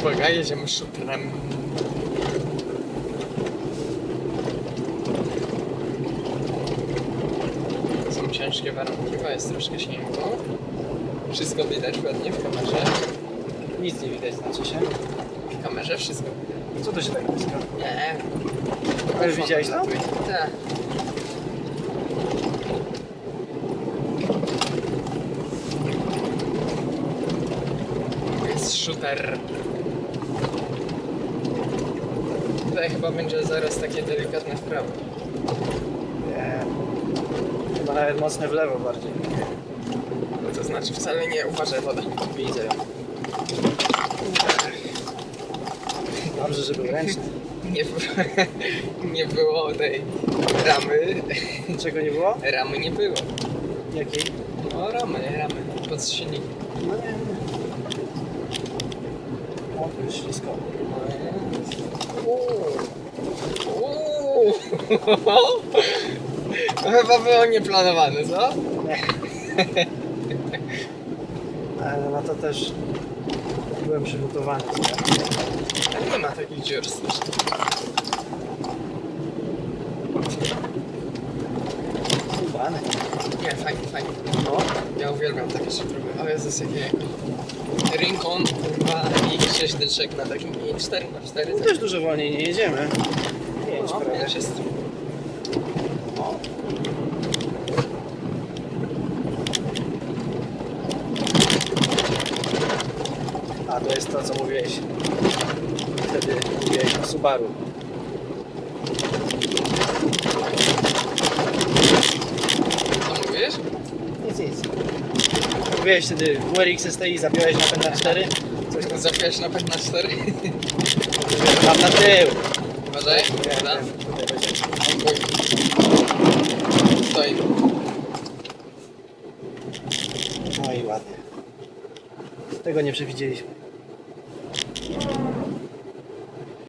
Uwaga, jedziemy szutrem. Są ciężkie warunki, bo jest troszkę śniegu. Wszystko widać ładnie w kamerze. Nic nie widać, znaczy się. W kamerze wszystko. Co to się tak blisko? Nie. A już widziałeś to? Tak. Jest shooter. Tutaj chyba będzie zaraz takie delikatne w prawo. Nie. Chyba nawet mocne w lewo bardziej. No to znaczy wcale nie uważaj woda. Widzę ją. Dobrze, że był ręczny. Nie, było- nie było tej ramy. Czego nie było? Ramy nie było. Jakiej? No ramy, ramy. Pod silnikiem. No nie. O, jest ślisko. To chyba było nieplanowane, co? Nie. Ale na to też byłem przygotowany. Ale nie ma takich dziur strasznych. Ubany. Nie, fajnie, fajnie. No. Ja uwielbiam takie szybrowy. O Jezus, jakie... Rincon, kurwa, i 6 dyczek na takim i 4 na 4 My też dużo wolniej nie jedziemy. Pięć No, prawie. jest. A to jest to, co mówiłeś. Wtedy mówiłeś o Subaru. Co mówisz? Nic, nic. Mówiłeś wtedy w WRX STI zapiąłeś na pęd na 4. Coś tam Zapiąłeś na 4 tam na tył. Uważaj, Nie, prawda? nie, tutaj będzie. Stoi. No i ładnie. Tego nie przewidzieliśmy.